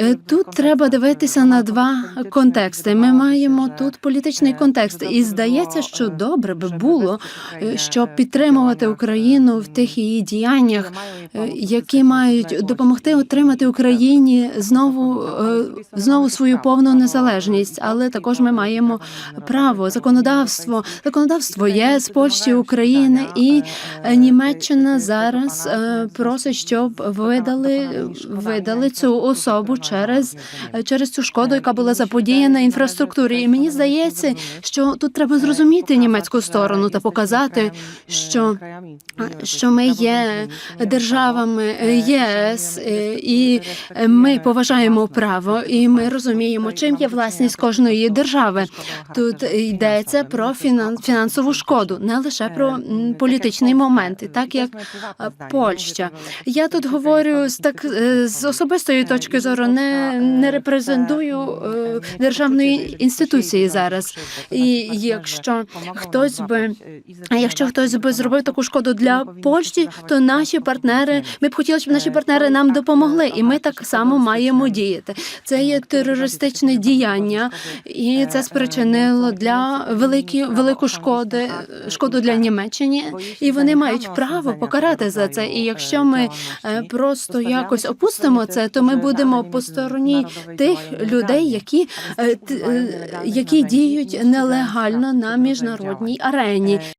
Е, Тут треба дивитися на два контексти. Ми маємо тут політичний контекст, і здається, що добре би було, е, щоб підтримувати Україну в тих її діяннях, е, які мають допомогти отримати Україні знову знову свою повну незалежність. Але також ми маємо право, законодавство, законодавство ЄС, Польщі, України і Німеччина зараз просить, щоб видали видали цю особу через, через цю шкоду, яка була заподіяна інфраструктурі. І мені здається, що тут треба зрозуміти німецьку сторону та показати, що, що ми є державами ЄС, е, і ми поважаємо право, і ми розуміємо, чим є власність кожної держави. Тут йдеться про фінан- фінансову шкоду, не лише про політичний момент, і так як е, Польща. Я тут говорю з так е, з особистої точки зору, не, не репрезентую е, державної інституції зараз. І якщо хтось би якщо хтось би зробив таку шкоду для Польщі, то наші партнери, ми б хотіли, щоб наші партнери нам допомогли, і ми так само маємо діяти. Це є терористичне діяння, і це спричинило для великі велику шкоди, шкоду для Німеччини, і вони мають право покарати за це. І якщо ми е, просто якось опустимо це, то ми будемо по стороні тих людей, які, е, е, які діють нелегально на міжнародній арені.